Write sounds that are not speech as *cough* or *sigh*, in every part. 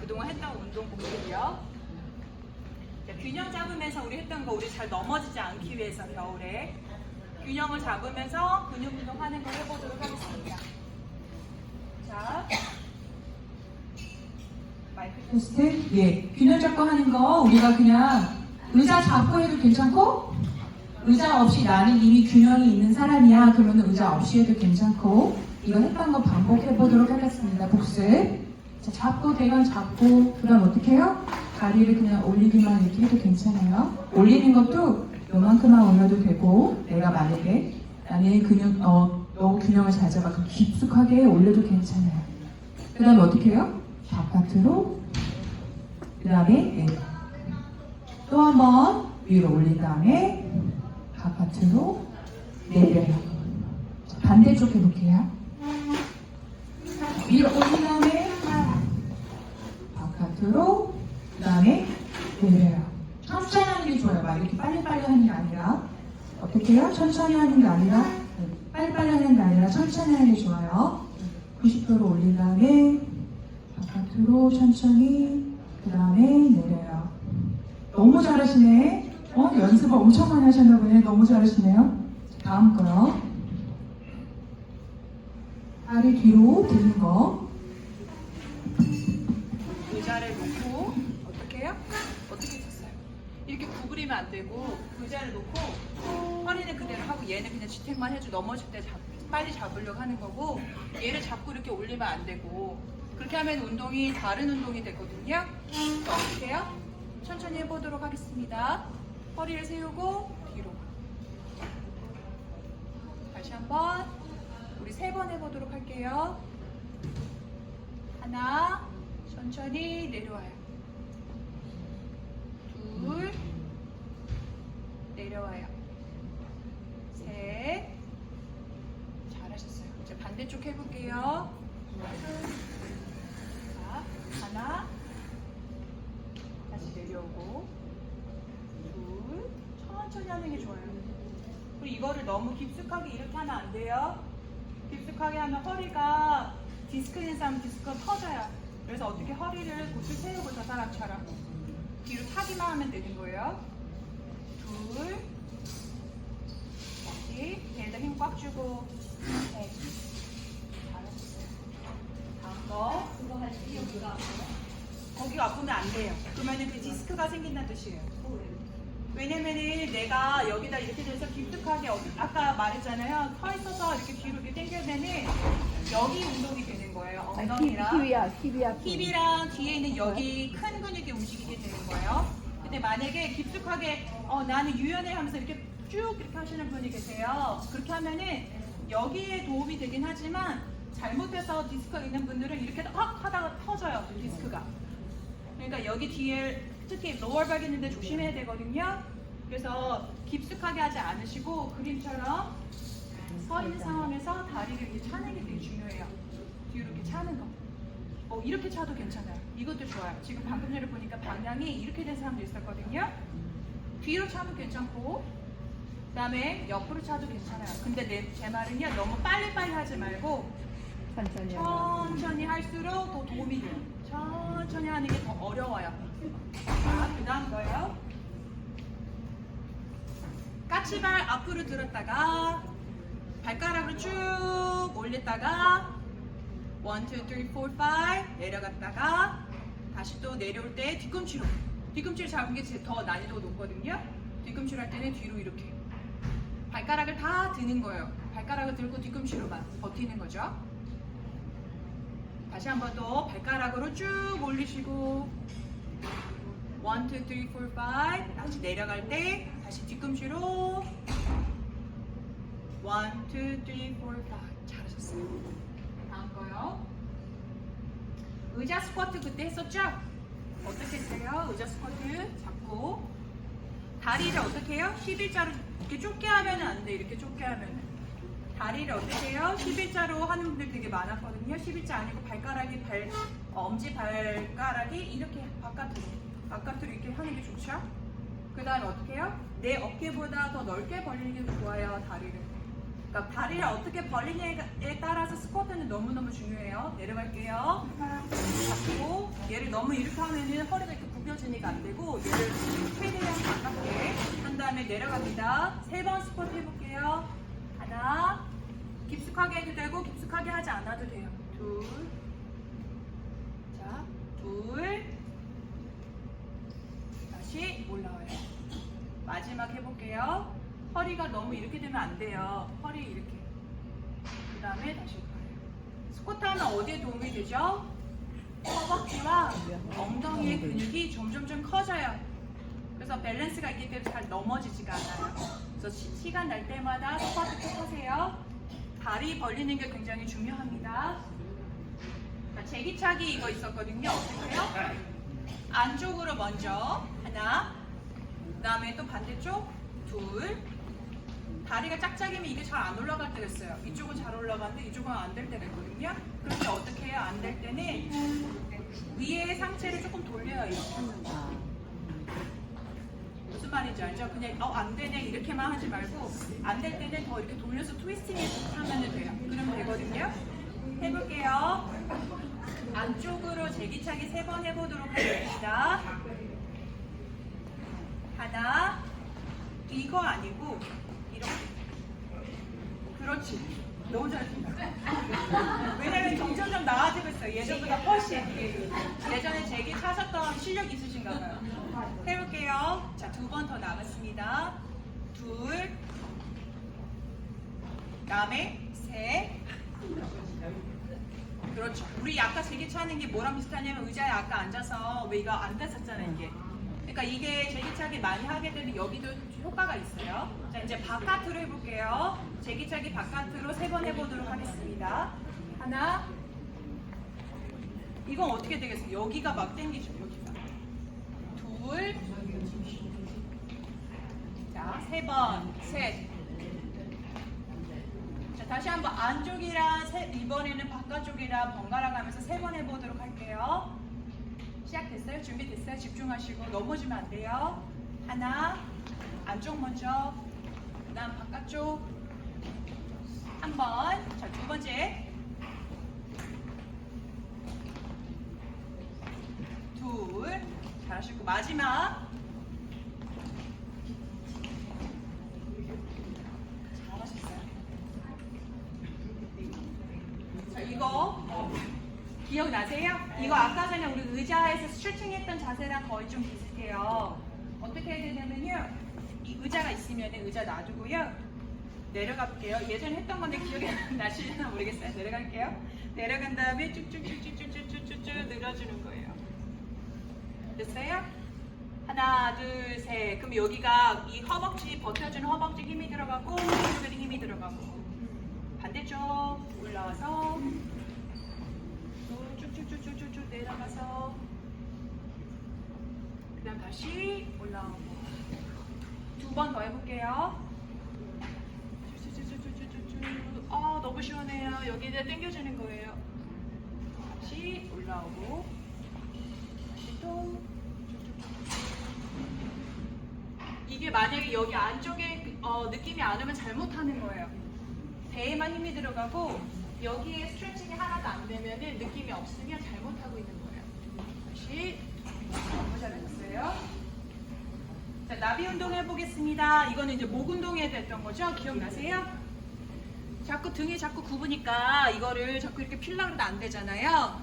그동안 했던 운동복들이요. 균형 잡으면서 우리 했던 거 우리 잘 넘어지지 않기 위해서 겨울에 균형을 잡으면서 근육 운동하는 걸 해보도록 하겠습니다. 자, 마이크 테스트. 예, 균형 잡고 하는 거 우리가 그냥 의자 잡고 해도 괜찮고 의자 없이 나는 이미 균형이 있는 사람이야 그러면 의자 없이 해도 괜찮고 이거 했던 거 반복해 보도록 하겠습니다. 복습. 자, 잡고 대강 잡고 그다음 어떻게 해요? 다리를 그냥 올리기만 이렇게 해도 괜찮아요. 올리는 것도 요만큼만 올려도 되고 내가 만약에 나는 근육 어 너무 균형을 잘 잡아 그럼 깊숙하게 올려도 괜찮아요. 그 다음에 어떻게 해요? 바깥으로 그 다음에 또한 번 위로 올린 다음에 바깥으로 내려요. 자, 반대쪽 해볼게요. 위로 올린 다음에 바깥으로 그 다음에 내려요. 천천히 하는 게 좋아요. 막 이렇게 빨리빨리 하는 게 아니라 어떻게 해요? 천천히 하는 게 아니라 네, 빨리빨리 하는 게 아니라 천천히 하는 게 좋아요. 90도로 올린 다음에 바깥으로 천천히 그 다음에 내려요. 너무 잘하시네. 어 연습을 엄청 많이 하셨나 보네. 너무 잘하시네요. 다음 거요. 다리 뒤로 드는 거. 의자를 놓고 어떻게 해요? 어떻게 쳤어요? 이렇게 구부리면 안 되고 의자를 놓고 허리는 그대로 하고 얘는 그냥 지탱만 해주 넘어질 때 잡, 빨리 잡으려고 하는 거고 얘를 잡고 이렇게 올리면 안 되고 그렇게 하면 운동이 다른 운동이 되거든요. 자, 어떻게 해요? 천천히 해보도록 하겠습니다. 허리를 세우고 뒤로 다시 한번 우리 세 번 해보도록 할게요. 하나, 천천히 내려와요. 둘, 내려와요. 셋, 잘하셨어요. 이제 반대쪽 해볼게요. 자, 하나, 다시 내려오고, 둘, 천천히 하는 게 좋아요. 그리고 이거를 너무 깊숙하게 이렇게 하면 안 돼요. 깊숙하게 하면 허리가 디스크 사람 디스크가 터져요. 그래서 어떻게 허리를 곧을 세우고 저 사람처럼 뒤로 타기만 하면 되는 거예요. 둘, 다시 배에다 힘 꽉 주고 셋. 잘하셨어요. 다음 거 그거 할때 여기가 거기가 아프면 안 돼요. 그러면은 그 디스크가 생긴다는 뜻이에요. 왜냐면은 내가 여기다 이렇게 돼서 깊숙하게 어- 아까 말했잖아요. 서 있어서 이렇게 뒤로 이렇게 당겨면은 여기 운동이 되는 거예요. 아, 힙, 엉덩이랑 힙이야, 힙이야. 힙이랑 뒤에 있는 여기 큰 근육이 움직이게 되는 거예요. 근데 만약에 깊숙하게 어, 나는 유연해 하면서 이렇게 쭉 이렇게 하시는 분이 계세요. 그렇게 하면은 여기에 도움이 되긴 하지만 잘못해서 디스크가 있는 분들은 이렇게 확 하다가 터져요. 그 디스크가. 그러니까 여기 뒤에 특히 로어백 있는데 조심해야 되거든요. 그래서 깊숙하게 하지 않으시고 그림처럼 서 있는 상황에서 다리를 이렇게 차는 게 되게 중요해요. 뒤로 이렇게 차는 거. 어, 이렇게 차도 괜찮아요. 이것도 좋아요. 지금 방금 전에 보니까 방향이 이렇게 된 사람도 있었거든요. 뒤로 차도 괜찮고, 그 다음에 옆으로 차도 괜찮아요. 근데 내, 제 말은요, 너무 빨리빨리 하지 말고, 천천히. 천천히 할수록 더 도움이 돼요. 천천히 하는 게 더 어려워요. 자, 그 다음 거예요. 까치발 앞으로 들었다가, 발가락으로 쭉 올렸다가, 1, 2, 3, 4, 5 내려갔다가 다시 또 내려올 때 뒤꿈치로 뒤꿈치를 잡은 게 더 난이도가 높거든요. 뒤꿈치로 할 때는 뒤로 이렇게. 발가락을 다 드는 거예요. 발가락을 들고 뒤꿈치로만 버티는 거죠. 다시 한 번 더 발가락으로 쭉 올리시고 1, 2, 3, 4, 5 다시 내려갈 때 다시 뒤꿈치로 1, 2, 3, 4, 5 잘하셨어요 다음 거요. 의자 스쿼트 그때 했었죠? 어떻게 했어요? 의자 스쿼트 잡고 다리를 어떻게 해요? 11자로 이렇게 좁게 하면 안 돼. 이렇게 좁게 하면 다리를 어떻게 해요? 11자로 하는 분들 되게 많았거든요. 11자 아니고 발가락이 발 어, 엄지 발가락이 이렇게 바깥으로 바깥으로 이렇게 하는 게 좋죠? 그 다음에 어떻게 해요? 내 어깨보다 더 넓게 벌리는 게 좋아요. 다리를. 그러니까 다리를 어떻게 벌리냐에 따라서 스쿼트는 너무너무 중요해요. 내려갈게요. 잡고 얘를 너무 이렇게 하면은 허리가 이렇게 굽혀지니까 안 되고 얘를 최대한 가깝게 내려갑니다. 세 번 스쿼트 해볼게요. 하나. 깊숙하게 해도 되고 깊숙하게 하지 않아도 돼요. 둘. 자, 둘. 올라와요. 마지막 해볼게요. 허리가 너무 이렇게 되면 안 돼요. 허리 이렇게. 그 다음에 다시 올라와요. 스쿼트 하면 어디에 도움이 되죠? 허벅지와 엉덩이의 근육이 점점점 커져요. 그래서 밸런스가 있기 때문에 잘 넘어지지가 않아요. 그래서 시, 간날 때마다 스쿼트 꼭 하세요. 다리 벌리는 게 굉장히 중요합니다. 자, 제기차기 이거 있었거든요. 어떻게요? 안쪽으로 먼저 하나, 그 다음에 또 반대쪽 둘. 다리가 짝짝이면 이게 잘 안 올라갈 때가 있어요. 이쪽은 잘 올라가는데 이쪽은 안 될 때가 있거든요. 때 어떻게 해요? 안될 때는 위에 상체를 조금 돌려요. 이렇게. 무슨 말인지 알죠? 그냥 어 안 되네 이렇게만 하지 말고 안 될 때는 더 이렇게 돌려서 트위스팅해서 하면 돼요. 그러면 되거든요. 해볼게요. 안쪽으로 제기차기 세 번 해보도록 하겠습니다. 하나, 이거 아니고 이렇게. 그렇지. 너무 잘했습니다. *laughs* 왜냐면 점점점 나아지고 있어요. 예전보다 훨씬. 예전에 제기 차셨던 실력 있으신가 봐요. 해볼게요. 자, 두 번 더 남았습니다. 둘. 다음에 셋. 그렇죠. 우리 아까 제기 차는 게 뭐랑 비슷하냐면 의자에 아까 앉아서 왜 이거 앉았었잖아요, 이게. 그러니까 이게 제기차기 많이 하게 되면 여기도 효과가 있어요. 자, 이제 바깥으로 해볼게요. 제기차기 바깥으로 세 번 해보도록 하겠습니다. 하나. 이건 어떻게 되겠어요? 여기가 막 당기죠, 여기가. 둘. 자, 세 번, 셋. 자, 다시 한번 안쪽이랑 세, 이번에는 바깥쪽이랑 번갈아 가면서 세 번 해보도록 할게요. 시작됐어요? 준비됐어요? 집중하시고 넘어지면 안 돼요. 하나, 안쪽 먼저, 그 다음 바깥쪽. 한 번. 자, 두 번째. 둘. 잘하시고, 마지막. 잘하셨어요. 자, 이거 기억나세요? 이거 아까 전에 우리 의자에서 스트레칭 했던 자세랑 거의 좀 비슷해요. 어떻게 해야 되냐면요. 이 의자가 있으면 의자 놔두고요. 내려가 볼게요. 예전에 했던 건데 기억이 안 *laughs* 나시려나 모르겠어요. 내려갈게요. 내려간 다음에 쭉쭉쭉쭉쭉쭉쭉쭉 늘어주는 거예요. 됐어요? 하나, 둘, 셋. 그럼 여기가 이 허벅지 버텨주는 허벅지 힘이 들어가고 이쪽에도 힘이 들어가고 반대쪽 올라와서 또 쭉쭉쭉쭉쭉 내려가서 그 다음 다시 올라오고. 두 번 더 해볼게요. 쭉쭉쭉쭉쭉쭉쭉 아 너무 시원해요. 여기에 당겨주는 거예요. 다시 올라오고. 다시 또 이게 만약에 여기 안쪽에 어, 느낌이 안 오면 잘못하는 거예요. 배에만 힘이 들어가고 여기에 스트레칭이 하나도 안 되면 느낌이 없으면 잘못하고 있는 거예요. 다시 너무 잘하셨어요. 자, 나비 운동 해보겠습니다. 이거는 이제 목 운동에 됐던 거죠? 기억나세요? 자꾸 등이 자꾸 굽으니까 이거를 자꾸 이렇게 필라고 해도 안 되잖아요.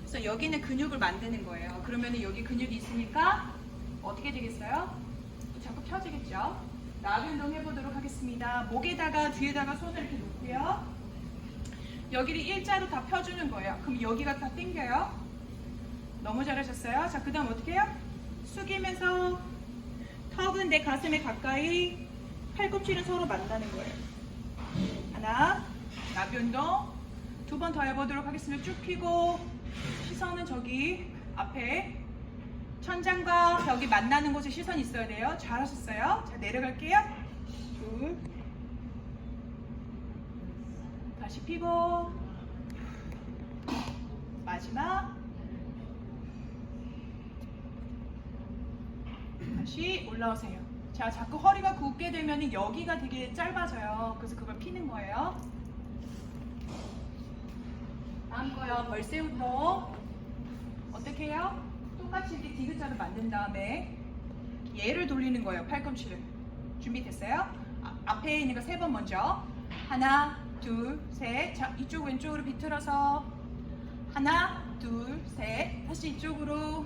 그래서 여기는 근육을 만드는 거예요. 그러면 여기 근육이 있으니까 어떻게 되겠어요? 또 자꾸 펴지겠죠? 나비 운동 해보도록 하겠습니다. 목에다가 뒤에다가 손을 이렇게 놓고요. 여기를 일자로 다 펴주는 거예요. 그럼 여기가 다 당겨요. 너무 잘하셨어요. 자, 그 다음 어떻게 해요? 숙이면서 턱은 내 가슴에 가까이 팔꿈치를 서로 만나는 거예요. 하나, 나비 운동. 두 번 더 해보도록 하겠습니다. 쭉 펴고 시선은 저기 앞에 천장과 벽이 만나는 곳에 시선이 있어야 돼요. 잘하셨어요. 자, 내려갈게요. 둘. 다시 피고. 마지막. 다시 올라오세요. 자, 자꾸 허리가 굽게 되면 여기가 되게 짧아져요. 그래서 그걸 피는 거예요. 다음 거요. 벌새 운동. 어떻게 해요? 똑같이 이렇게 디귿자를 만든 다음에 얘를 돌리는 거예요. 팔꿈치를. 준비됐어요? 아, 앞에 있는 거 세 번 먼저. 하나, 둘, 셋. 자, 이쪽 왼쪽으로 비틀어서. 하나, 둘, 셋. 다시 이쪽으로.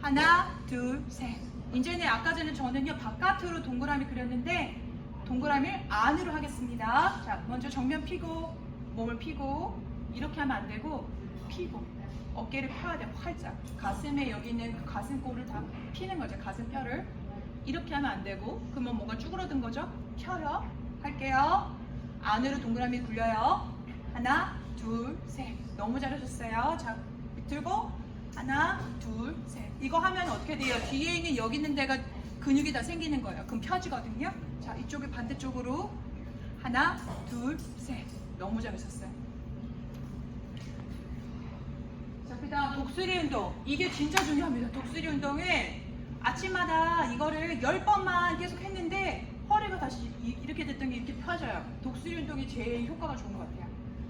하나, 둘, 셋. 이제는 아까 전에 저는요, 바깥으로 동그라미 그렸는데, 동그라미를 안으로 하겠습니다. 자, 먼저 정면 피고, 몸을 피고, 이렇게 하면 안 되고, 피고, 어깨를 펴야 돼요, 활짝. 가슴에 여기 있는 그 가슴골을 다 피는 거죠, 가슴뼈를. 이렇게 하면 안 되고, 그러면 뭔가 쭈그러든 거죠? 펴요. 할게요. 안으로 동그라미 굴려요. 하나, 둘, 셋. 너무 잘하셨어요. 자, 들고, 하나, 둘, 셋. 이거 하면 어떻게 돼요? 뒤에 있는 여기 있는 데가 근육이 다 생기는 거예요. 그럼 펴지거든요. 자, 이쪽에 반대쪽으로. 하나, 둘, 셋. 너무 잘하셨어요. 자, 그 다음 독수리 운동. 이게 진짜 중요합니다. 독수리 운동은 아침마다 이거를 10번만 계속 했는데 이- 이렇게 됐던 게 이렇게 펴져요. 독수리 운동이 제일 효과가 좋은 것 같아요.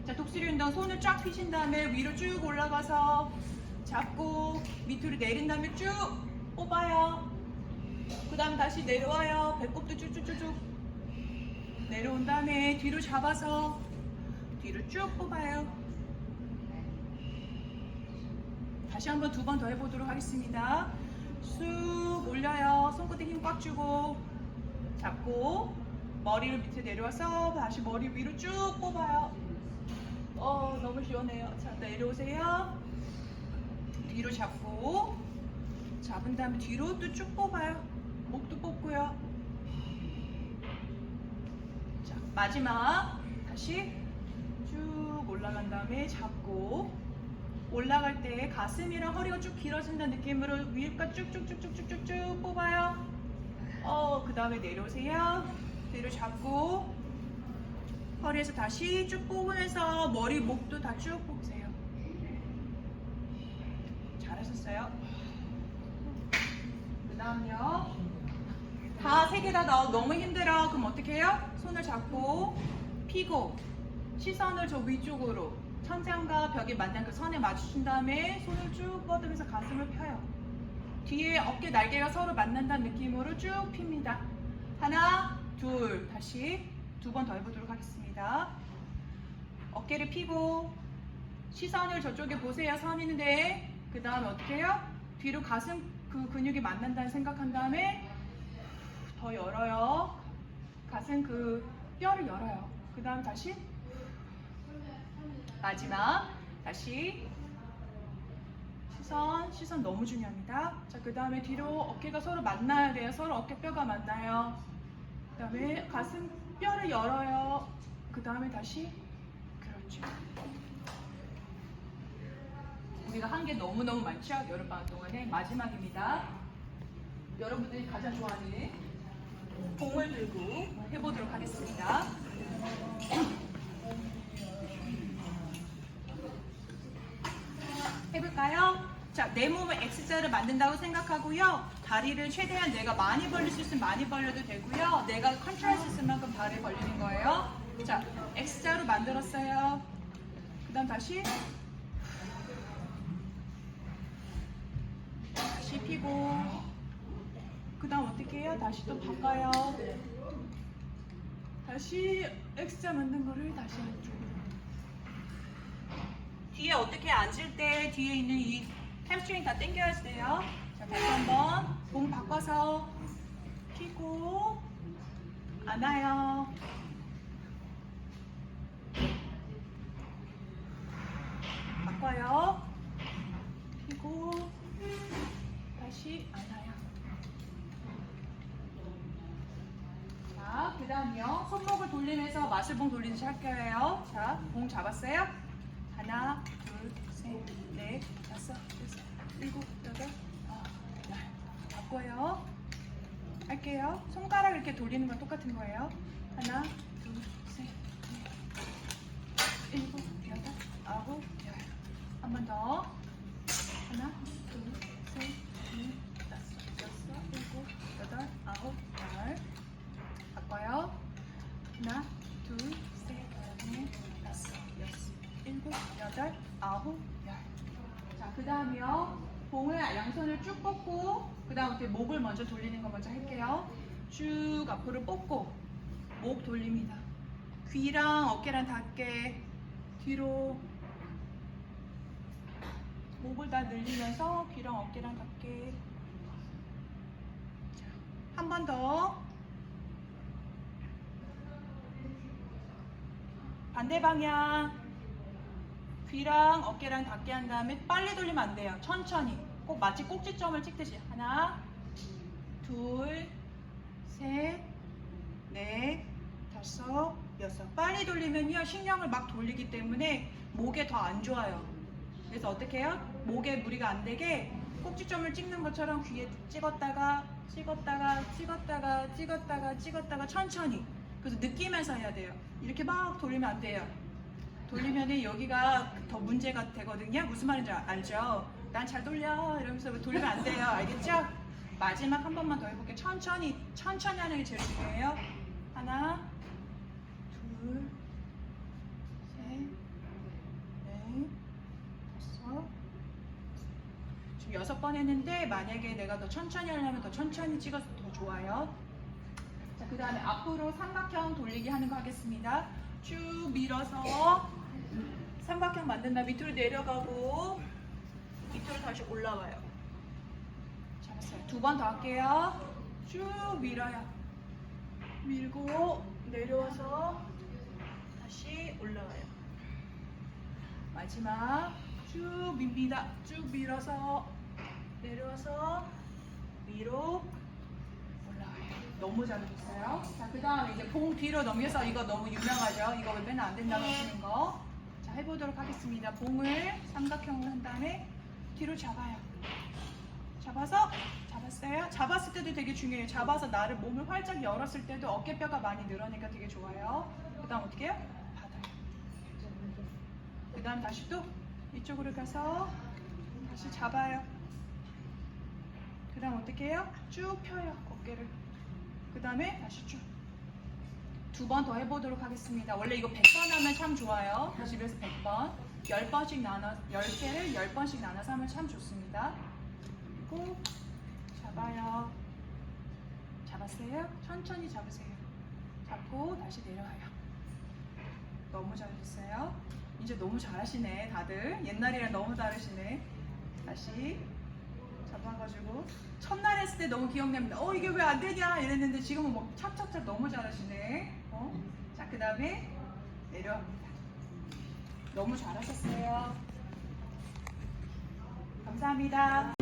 자, 독수리 운동 손을 쫙 펴신 다음에 위로 쭉 올라가서 잡고 밑으로 내린 다음에 쭉 뽑아요. 그 다음 다시 내려와요. 배꼽도 쭉쭉쭉쭉 내려온 다음에 뒤로 잡아서 뒤로 쭉 뽑아요. 다시 한번 두 번 더 해보도록 하겠습니다. 쑥 올려요. 손끝에 힘 꽉 주고 잡고 머리를 밑에 내려와서 다시 머리 위로 쭉 뽑아요. 어 너무 시원해요. 자 내려오세요. 뒤로 잡고 잡은 다음에 뒤로 또 쭉 뽑아요. 목도 뽑고요. 자 마지막 다시 쭉 올라간 다음에 잡고 올라갈 때 가슴이랑 허리가 쭉 길어진다는 느낌으로 위에까지 쭉쭉쭉쭉쭉쭉쭉 뽑아요. 어, 그 다음에 내려오세요. 뒤로 잡고 허리에서 다시 쭉 뽑으면서 머리, 목도 다 쭉 뽑으세요. 잘하셨어요. 그 다음요. 다 세 개다 너무 힘들어. 그럼 어떻게 해요? 손을 잡고 피고 시선을 저 위쪽으로 천장과 벽에 만난 그 선에 맞추신 다음에 손을 쭉 뻗으면서 가슴을 펴요. 뒤에 어깨 날개가 서로 만난다는 느낌으로 쭉 핍니다. 하나, 둘, 다시 두 번 더 해보도록 하겠습니다. 어깨를 펴고 시선을 저쪽에 보세요. 선 있는데 그 다음에 어떻게 해요? 뒤로 가슴 그 근육이 만난다는 생각한 다음에 더 열어요. 가슴 그 뼈를 열어요. 그 다음 다시 마지막 다시 시선 시선 너무 중요합니다. 자 그 다음에 뒤로 어깨가 서로 만나야 돼요. 서로 어깨뼈가 만나요. 그 다음에 가슴 뼈를 열어요. 그 다음에 다시 그렇죠. 우리가 한 게 너무 너무 많죠. 여름방학 동안에 마지막입니다. 여러분들이 가장 좋아하는 봉을 들고 해보도록 하겠습니다. 해볼까요? 자, 내 몸을 X자를 만든다고 생각하고요. 다리를 최대한 내가 많이 벌릴 수 있으면 많이 벌려도 되고요. 내가 컨트롤 수 있을 만큼 다리를 벌리는 거예요. 자, X자로 만들었어요. 그 다음 다시 다시 피고 그 다음 어떻게 해요? 다시 또 바꿔요. 다시 X자 만든 거를 다시 안쪽으로 뒤에 어떻게 앉을 때 뒤에 있는 이 햄스트링 다 당겨야 돼요. 자, 다시 한번 몸 바꿔서 피고 안아요. 바꿔요. 피고 다시 안아요. 자, 그 다음이요. 손목을 돌리면서 마술봉 돌리듯이 할 거예요. 자, 봉 잡았어요? 하나, 둘, 셋, 넷, 다섯, 여섯, 일곱, 여덟. 바꿔요. 할게요. 손가락 이렇게 돌리는 건 똑같은 거예요. 하나, 둘, 셋, 넷, 일곱, 여덟, 아홉, 열. 한 번 더. 하나, 둘, 셋, 넷, 다섯, 여섯, 일곱, 여덟, 아홉, 열. 바꿔요. 하나, 둘, 셋, 넷, 다섯, 여섯, 일곱, 여덟, 아홉, 열. 자, 그 다음이요. 봉을 양손을 쭉 뻗고, 그 다음부터 목을 먼저 돌리는 거 먼저 할게요. 쭉쭉 앞으로 뻗고 목 돌립니다. 귀랑 어깨랑 닿게 뒤로 목을 다 늘리면서 귀랑 어깨랑 닿게 한 번 더 반대 방향 귀랑 어깨랑 닿게 한 다음에 빨리 돌리면 안 돼요. 천천히 꼭 마치 꼭지점을 찍듯이 하나 둘 셋, 넷, 다섯, 여섯. 빨리 돌리면요, 신경을 막 돌리기 때문에 목에 더 안 좋아요. 그래서 어떻게 해요? 목에 무리가 안 되게 꼭지점을 찍는 것처럼 귀에 찍었다가, 찍었다가, 찍었다가, 찍었다가, 찍었다가 천천히. 그래서 느끼면서 해야 돼요. 이렇게 막 돌리면 안 돼요. 돌리면은 여기가 더 문제가 되거든요. 무슨 말인지 알- 알죠? 난 잘 돌려 이러면서 돌리면 안 돼요. 알겠죠? 마지막 한 번만 더 해볼게요. 천천히 천천히 하는 게 제일 중요해요. 하나, 둘, 셋, 넷, 다섯. 지금 여섯 번 했는데 만약에 내가 더 천천히 하려면 더 천천히 찍어서 더 좋아요. 자, 그 다음에 앞으로 삼각형 돌리기 하는 거 하겠습니다. 쭉 밀어서 삼각형 만든 다음 밑으로 내려가고 밑으로 다시 올라와요. 잡았어요. 두 번 더 할게요. 쭉 밀어요. 밀고 내려와서 다시 올라와요. 마지막 쭉 밉니다. 쭉 밀어서 내려와서 위로 올라와요. 너무 잘하셨어요. 자, 그 다음에 이제 봉 뒤로 넘겨서 이거 너무 유명하죠? 이거 왜 맨날 안 된다고 하시는 거. 자, 해보도록 하겠습니다. 봉을 삼각형으로 한 다음에 뒤로 잡아요. 잡아서 잡았어요. 잡았을 때도 되게 중요해요. 잡아서 나를 몸을 활짝 열었을 때도 어깨뼈가 많이 늘어니까 되게 좋아요. 그 다음 어떻게 해요? 받아요. 그 다음 다시 또 이쪽으로 가서 다시 잡아요. 그 다음 어떻게 해요? 쭉 펴요. 어깨를. 그 다음에 다시 쭉. 두 번 더 해보도록 하겠습니다. 원래 이거 100번 하면 참 좋아요. 집에서 100번. 10번씩 나눠, 10개를 10번씩 나눠서 하면 참 좋습니다. 그리고 잡아요. 잡았어요? 천천히 잡으세요. 잡고 다시 내려와요. 너무 잘했어요. 이제 너무 잘하시네, 다들. 옛날이랑 너무 다르시네. 다시 잡아가지고 첫날 했을 때 너무 기억납니다. 어 이게 왜 안 되냐 이랬는데 지금은 뭐 찹찹찹 너무 잘하시네. 어? 자 그 다음에 내려갑니다. 너무 잘하셨어요. 감사합니다.